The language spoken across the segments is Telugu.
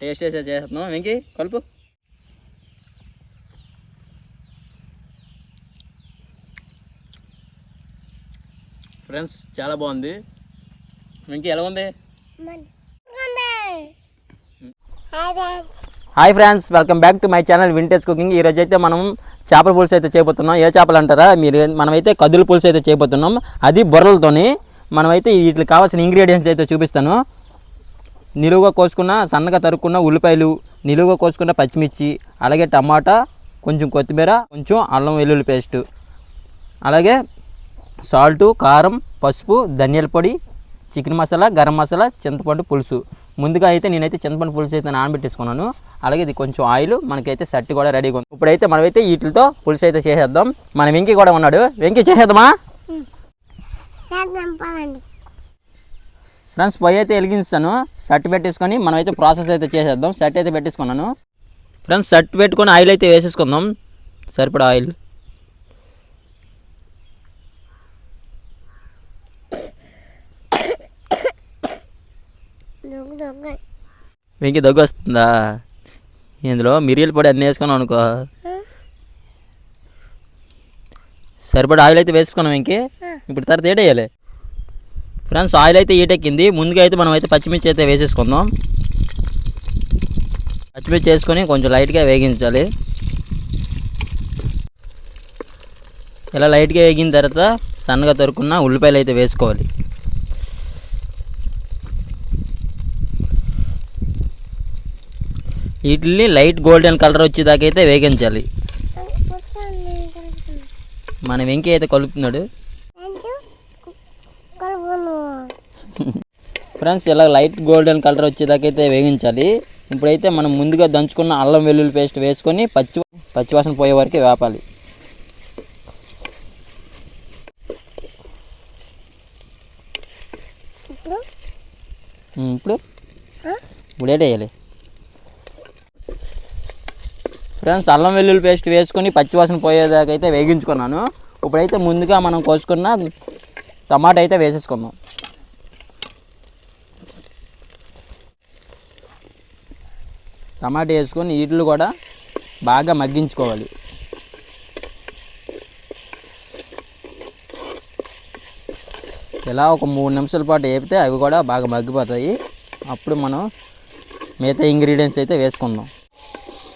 టేస్ట్ చేసే చేస్తున్నాం వెంకీ? కలుపు. ఫ్రెండ్స్ చాలా బాగుంది. వెంకీ ఎలా ఉంది? Hi friends. Welcome back to my channel vintage cooking ఈ రోజు అయితే మనం చేపల పులుసు అయితే చేయబోతున్నాం. ఏ చేపలు అంటారా? మీరు మనమైతే కదులు పులుసు అయితే చేయబోతున్నాం. అది బొర్రలతోని మనమైతే వీటికి కావాల్సిన ఇంగ్రీడియంట్స్ అయితే చూపిస్తాను. నిలువుగా కోసుకున్న సన్నగా తరుక్కున్న ఉల్లిపాయలు నిలువుగా కోసుకున్న పచ్చిమిర్చి అలాగే టమాటా కొంచెం కొత్తిమీర కొంచెం అల్లం వెల్లుల్లి పేస్టు. అలాగే సాల్టు కారం పసుపు ధనియాల పొడి చికెన్ మసాలా గరం మసాలా చింతపండు పులుసు. ముందుగా అయితే నేనైతే చింతపండు పులుసు అయితే నానబెట్టేసుకున్నాను. అలాగే ఇది కొంచెం ఆయిల్ మనకైతే సట్టి కూడా రెడీగా ఉంది. ఇప్పుడైతే మనమైతే వీటితో పులుసు అయితే చేసేద్దాం. మన వెంకీ కూడా ఉన్నాడు. వెంకీ చేసేద్దామా? ఫ్రెండ్స్ పొయ్యి అయితే వెలిగిస్తాను సట్ పెట్టేసుకొని మనమైతే ప్రాసెస్ అయితే చేసేద్దాం. సెట్ అయితే పెట్టేసుకున్నాను. ఫ్రెండ్స్ సెట్ పెట్టుకొని ఆయిల్ అయితే వేసేసుకుందాం. సరిపడా ఆయిల్. వెంకి దగ్గు వస్తుందా? ఇందులో మిరియాల పొడి అన్నీ వేసుకున్నాం అనుకో. సరిపడా ఆయిల్ అయితే వేసుకున్నాం వెంకి. ఇప్పుడు తర్వాత ఏడేయాలి ఫ్రెండ్స్ ఆయిల్ అయితే ఈటెక్కింది ముందుగా అయితే మనం అయితే పచ్చిమిర్చి అయితే వేసేసుకుందాం. పచ్చిమిర్చి వేసుకొని కొంచెం లైట్గా వేగించాలి. ఇలా లైట్గా వేగిన తర్వాత సన్నగా తరుక్కున్న ఉల్లిపాయలు అయితే వేసుకోవాలి. వీటిని లైట్ గోల్డెన్ కలర్ వచ్చేదాకా అయితే వేగించాలి. మన వెంకీ అయితే కలుపుతున్నాడు. ఫ్రెండ్స్ ఇలా లైట్ గోల్డెన్ కలర్ వచ్చేదాకా అయితే వేగించాలి. ఇప్పుడైతే మనం ముందుగా దంచుకున్న అల్లం వెల్లుల్లి పేస్ట్ వేసుకొని పచ్చి పచ్చివాసన పోయే వరకు వేపాలి. ఇప్పుడు? ఇప్పుడు? వేయాలి? ఫ్రెండ్స్ అల్లం వెల్లుల్లి పేస్ట్ వేసుకొని పచ్చివాసన పోయేదాకా అయితే వేగించుకున్నాను. ఇప్పుడైతే ముందుగా మనం కోసుకున్న టమాటా అయితే వేసేసుకుందాం. టమాటా వేసుకొని వీటిని కూడా బాగా మగ్గించుకోవాలి. ఇలా ఒక మూడు నిమిషాల పాటు వేపితే అవి కూడా బాగా మగ్గిపోతాయి. అప్పుడు మనం మిగతా ఇంగ్రీడియంట్స్ అయితే వేసుకుందాం.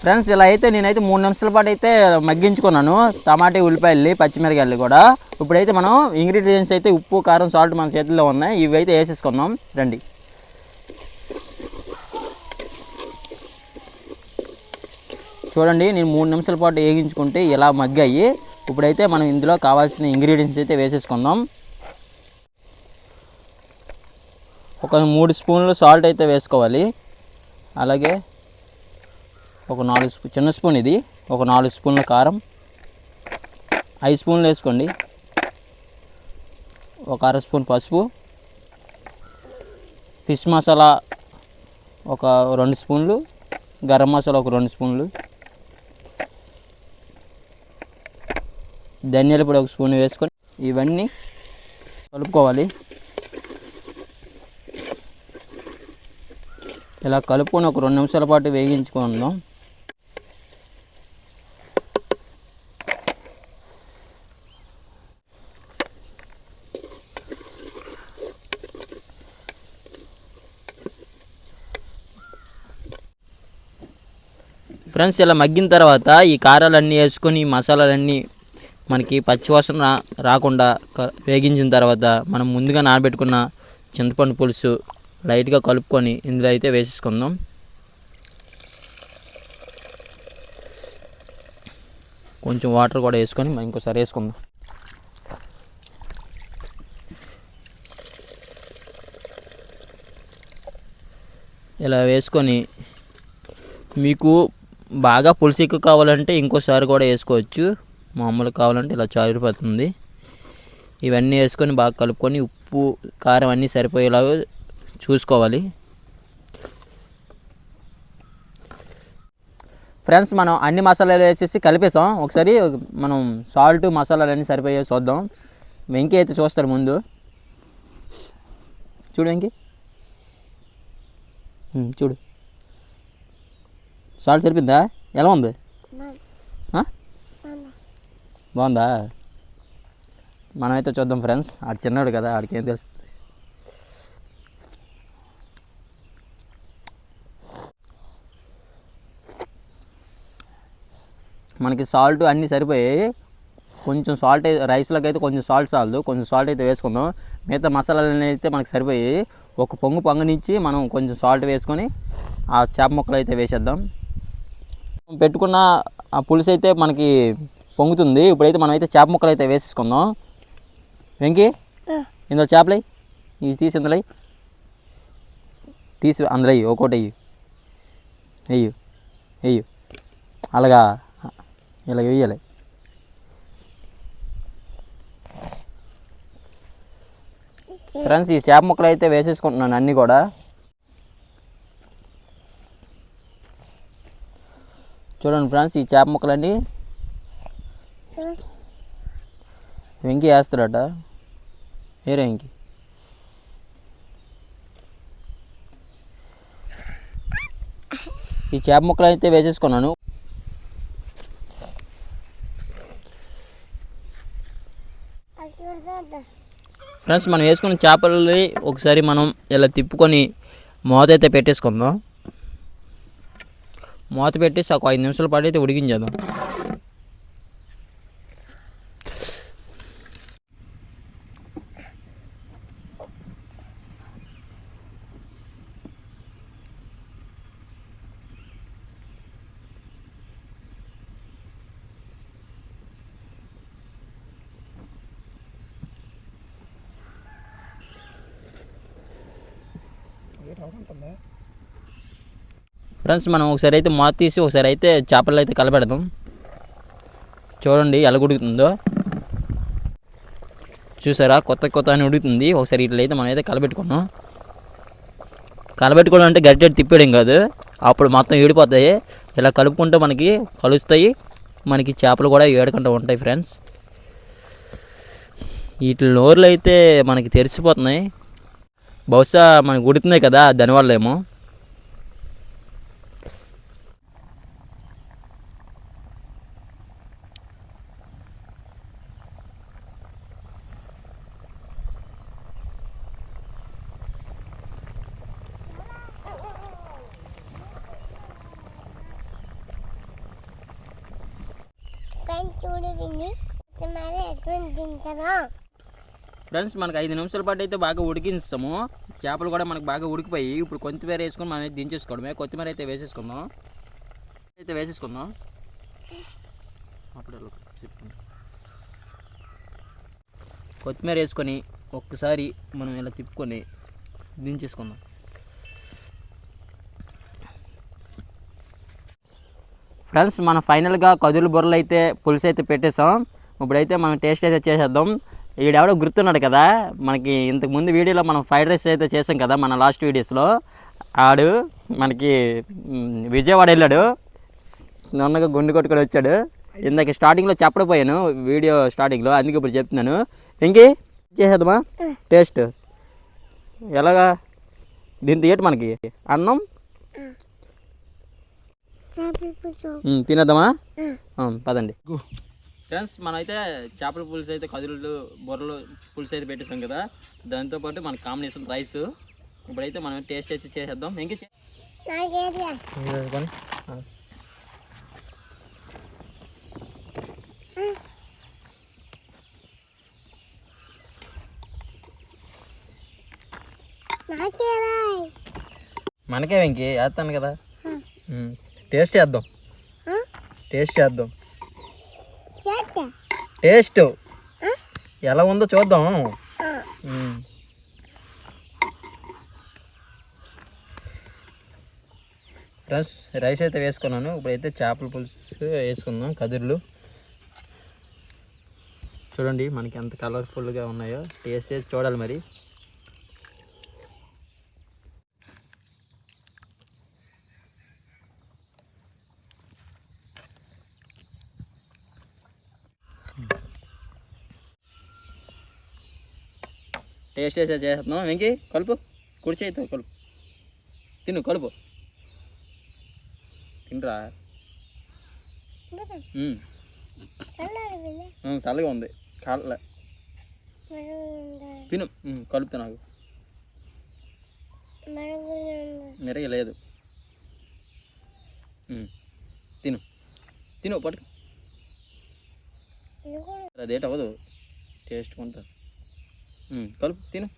ఫ్రెండ్స్ ఇలా అయితే నేనైతే మూడు నిమిషాల పాటు అయితే మగ్గించుకున్నాను. టమాటా ఉల్లిపాయలు పచ్చిమిరకాయలు కూడా. ఇప్పుడైతే మనం ఇంగ్రీడియంట్స్ అయితే ఉప్పు కారం సాల్ట్ మన చేతుల్లో ఉన్నాయి. ఇవి అయితే వేసేసుకుందాం. రండి. చూడండి నేను మూడు నిమిషాల పాటు వేగించుకుంటే ఇలా మగ్గాయి. ఇప్పుడైతే మనం ఇందులో కావాల్సిన ఇంగ్రీడియంట్స్ అయితే వేసేసుకుందాం. ఒక మూడు స్పూన్లు సాల్ట్ అయితే వేసుకోవాలి. అలాగే ఒక నాలుగు స్పూ చిన్న స్పూన్ ఇది. ఒక నాలుగు స్పూన్ల కారం. ఐదు స్పూన్లు వేసుకోండి. ఒక అర స్పూన్ పసుపు. ఫిష్ మసాలా ఒక రెండు స్పూన్లు. గరం మసాలా ఒక రెండు స్పూన్లు. ధనియాల పొడి ఒక స్పూన్ వేసుకొని ఇవన్నీ కలుపుకోవాలి. ఇలా కలుపుకొని ఒక రెండు నిమిషాల పాటు వేగించుకుందాం. ఫ్రెండ్స్ ఇలా మగ్గిన తర్వాత ఈ కారాలన్నీ వేసుకొని ఈ మసాలాలన్నీ మనకి పచ్చివాసన రా- రాకుండా వేగించిన తర్వాత మనం ముందుగా నానబెట్టుకున్న చింతపండు పులుసు లైట్గా కలుపుకొని ఇందులో అయితే వేసేసుకుందాం. కొంచెం వాటర్ కూడా వేసుకొని మనం ఇంకోసారి వేసుకుందాం. ఇలా వేసుకొని మీకు బాగా పులుసు ఎక్కువ కావాలంటే ఇంకోసారి కూడా వేసుకోవచ్చు. మామూలు కావాలంటే ఇలా చారిపోతుంది ఇవన్నీ వేసుకొని బాగా కలుపుకొని ఉప్పు కారం అన్నీ సరిపోయేలాగా చూసుకోవాలి. ఫ్రెండ్స్ మనం అన్ని మసాలాలు వేసేసి కలిపేసాం. ఒకసారి మనం సాల్ట్ మసాలాలు అన్నీ సరిపోయే చూద్దాం. వెంకీ అయితే చూస్తారు ముందు. చూడు వెంకీ. చూడు. సాల్ట్ సరిపోయిందా? ఎలా ఉంది? బాగుందా? మనమైతే చూద్దాం ఫ్రెండ్స్. ఆడు చిన్నాడు కదా ఆడికి ఏం తెలుస్తుంది మనకి సాల్ట్ అన్నీ సరిపోయాయి. కొంచెం సాల్ట్ రైస్లోకి అయితే కొంచెం సాల్ట్ చాలదు. కొంచెం సాల్ట్ అయితే వేసుకుందాం. మిగతా మసాలాలు అయితే మనకి సరిపోయాయి. ఒక పొంగు పొంగనిచ్చి మనం కొంచెం సాల్ట్ వేసుకొని ఆ చేప ముక్కలు అయితే వేసేద్దాం. పెట్టుకున్న ఆ పులుసు అయితే మనకి పొంగుతుంది. ఇప్పుడైతే మనం అయితే చేప ముక్కలు అయితే వేసేసుకుందాం. వెంకీ ఇందులో చేపలు ఇవి తీసి ఇందులో. తీసి అందులో వెయ్యి ఒక్కోటి వెయ్యి వెయ్యి వెయ్యి అలాగా ఇలాగ వెయ్యాలి ఫ్రెండ్స్ ఈ చేప ముక్కలు అయితే వేసేసుకుంటున్నాను అన్నీ కూడా. చూడండి ఫ్రెండ్స్ ఈ చేప ముక్కలన్నీ వెంకి వేస్తాడట. వేరే వెంకి? ఈ చేప ముక్కలు అయితే వేసేసుకున్నాను. ఫ్రెండ్స్ మనం వేసుకున్న చేపలని ఒకసారి మనం ఇలా తిప్పుకొని మూత అయితే పెట్టేసుకుందాం. మూత పెట్టేసి ఒక ఐదు నిమిషాల పాటు అయితే ఉడికించేద్దాం. ఫ్రెండ్స్ మనం ఒకసారి అయితే మూత తీసి ఒకసారి అయితే చేపలు అయితే కలపెడదాం. చూడండి ఎలా ఉడుకుతుందో. చూసారా? కొత్త కొత్త అని ఉడుకుతుంది. ఒకసారి ఇట్లయితే మనం అయితే కలబెట్టుకున్నాం కలబెట్టుకోవడం అంటే గట్టి తిప్పేయడం కాదు. అప్పుడు మొత్తం ఏడిపోతాయి. ఇలా కలుపుకుంటే మనకి కలుస్తాయి. మనకి చేపలు కూడా ఏడకుండా ఉంటాయి ఫ్రెండ్స్. వీటి నోర్లు అయితే మనకి తెరిచిపోతున్నాయి. బహుశా మనకు ఉడుతున్నాయి కదా దానివల్ల ఏమో చూడు విని మరి వేసుకొని తింటారా ఫ్రెండ్స్ మనకు ఐదు నిమిషాల పాటు అయితే బాగా ఉడికిస్తాము చేపలు కూడా మనకు బాగా ఉడికిపోయి ఇప్పుడు కొత్తిమీర వేసుకొని మనం దించేసుకోవడమే. కొత్తిమీర అయితే వేసేసుకుందాం. అయితే వేసేసుకుందాం. అప్పుడు కొత్తిమీర వేసుకొని ఒక్కసారి మనం ఇలా తిప్పుకొని దించేసుకుందాం. ఫ్రెండ్స్ మనం ఫైనల్గా కదులు బుర్రలు అయితే పులుసు అయితే పెట్టేసాం ఇప్పుడైతే మనం టేస్ట్ అయితే చేసేద్దాం. ఈడెవడో గుర్తున్నాడు కదా? మనకి ఇంతకు ముందు వీడియోలో మనం ఫ్రైడ్ రైస్ అయితే చేసాం కదా మన లాస్ట్ వీడియోస్లో. ఆడు మనకి విజయవాడ వెళ్ళాడు. నన్నగా గుండు కొట్టుకొని వచ్చాడు. ఇందాక స్టార్టింగ్లో చెప్పడిపోయాను వీడియో స్టార్టింగ్లో. అందుకే ఇప్పుడు చెప్తున్నాను. ఇంకే చేసేద్దామా? టేస్ట్. ఎలాగా? దీంతో ఏంటి మనకి? అన్నం? తినేద్దామా? ఆ, పదండి. ఫ్రెండ్స్ మనమైతే చేపల పులుసు అయితే కదులు బొర్రలు పులుసు అయితే పెట్టేసాం కదా. దాంతోపాటు మన కాంబినేషన్ రైస్. ఇప్పుడైతే మనం టేస్ట్ అయితే చేసేద్దాం. ఇంకే మనకే ఇంకే? వేస్తాను కదా. టేస్ట్ చేద్దాం. టేస్ట్ చేద్దాం. టేస్ట్. ఎలా ఉందో చూద్దాం. ఫ్రెండ్స్ రైస్ అయితే వేసుకున్నాను. ఇప్పుడైతే చేపల పులుసు వేసుకుందాం కదుర్లు. చూడండి మనకి ఎంత కలర్ఫుల్గా ఉన్నాయో. టేస్ట్ చేసి చూడాలి మరి. టేస్ట్ చేసే చేస్తున్నాం వెంకి కలుపు. కుడి చేయితో కలుపు. తిను కలుపు. తినరా చల్లగా ఉంది. కాళ్ళ తిను. ఉమ్, కలుపుతా నాకు. మెరగ లేదు. తిను. తిను పట్టుకు. ఇది కూడా అదేట అవ్వదు టేస్ట్ ఉంటుంది కలుపు తిను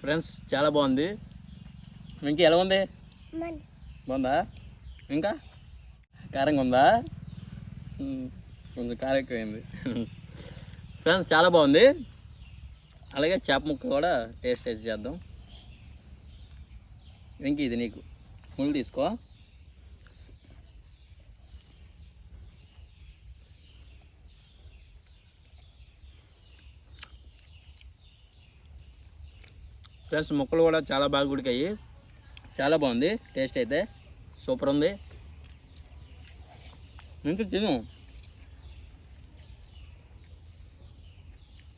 ఫ్రెండ్స్ చాలా బాగుంది. ఇంకా ఎలా ఉంది? మన బాగుందా? ఇంకా? కారంగా ఉందా? మ్మ్. కొంచెం కారం ఎక్కువైంది. ఫ్రెండ్స్ చాలా బాగుంది. అలాగే చేప ముక్క కూడా టేస్ట్ టేస్ట్ చేద్దాం. ఇంక ఇది నీకు. ముళ్ళు తీసుకో. ఫ్రెండ్స్ ముక్కలు కూడా చాలా బాగా ఉడికాయి. చాలా బాగుంది. టేస్ట్ అయితే సూపర్ ఉంది. ఇంకా తిను.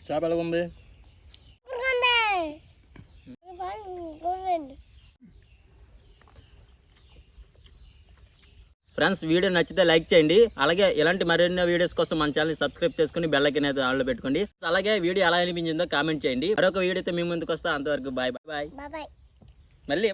చేప ఎలాగుంది? ఫ్రెండ్స్ వీడియో నచ్చితే లైక్ చేయండి. అలాగే ఇలాంటి మరిన్ని వీడియోస్ కోసం మన ఛానల్ సబ్స్క్రైబ్ చేసుకుని బెల్ ఐకన్ అయితే ఆన్లో పెట్టుకోండి. అలాగే వీడియో ఎలా అనిపించిందో కామెంట్ చేయండి. మరొక వీడియోతో మీ ముందుకు వస్తా. అంతవరకు బాయ్ బాయ్. బాబాయ్ మళ్ళీ